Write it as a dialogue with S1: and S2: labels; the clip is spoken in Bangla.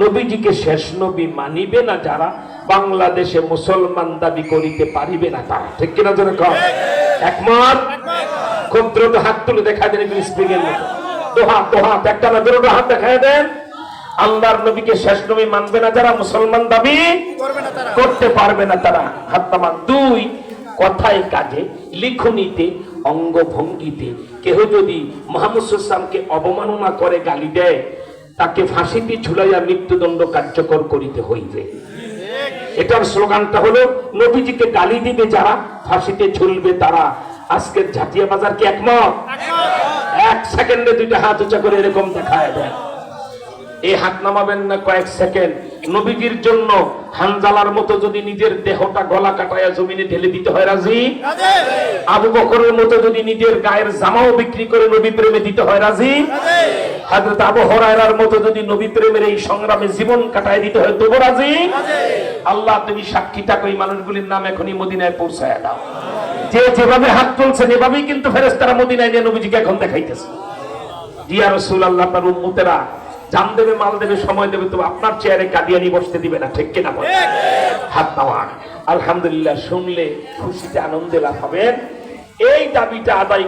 S1: নবীজিকে শেষ নবী মানিবে না যারা? বাংলাদেশে মুসলমান দাবি করিতে পারিবে না তারা। ঠিক কিনা কম একমত? খুব দ্রুত হাত তুলে দেখা দেন একটু স্প্রিং এর মতো দোহাত দোহাত একটা না দুটো হাত দেখায় দেন। আল্লাহর নবীকে শেষ নবী মানবে না যারা? মুসলমান দাবি করতে পারবে না তারা। হাত নামান দুই কথায় কাজে লিখনিতে অঙ্গভঙ্গিতে। কেহ যদি মোহাম্মদ অবমাননা করে গালি দেয় তাকে ফাঁসিতে ঝুলাইয়া মৃত্যুদণ্ড কার্যকর করিতে হইবে। এটার স্লোগানটা হলো, নবীজিকে গালি দিবে যারা, ফাঁসিতে ঝুলবে তারা। আজকের ঝাটিয়া বাজার কি একমত? এক সেকেন্ডে দুইটা হাত উঁচা করে এরকম দেখায় দেয়। এই হাত নামাবেন না কয়েক সেকেন্ড। নবীজির জন্য হানজালার মতো যদি নিজের দেহটা গলা কাটায়া জমিনে ঢেলে দিতে হয় রাজি? আবু বকরের মতো যদি নিজের গায়ের জামাও বিক্রি করে নবী প্রেমে দিতে হয় রাজি? হাজরত আবু হরায়রার মতো যদি নবী প্রেমের এই সংগ্রামে জীবন কাটায় দিতে হয় তবু রাজি? আল্লাহ তুমি সাক্ষী থাকো এই মানুষগুলির নাম এখনই মদিনায় পৌঁছায় দাও। যে যেভাবে হাত তুলছেন এভাবেই কিন্তু ফেরেস্তারা মদিনায় নিয়ে নবীজিকে এখন দেখাইতেছে। জিয়া রসুল আল্লাহ আপনার উম্মতেরা জান দেবে মাল দেবে সময় দেবে তো আপনার চেয়ারে কাদিয়ানি বসতে দিবে না ঠিক কিনা হাত নামান। আলহামদুলিল্লাহ শুনলে খুশিতে আনন্দে লাভ হবেন এই দাবিটা আদায়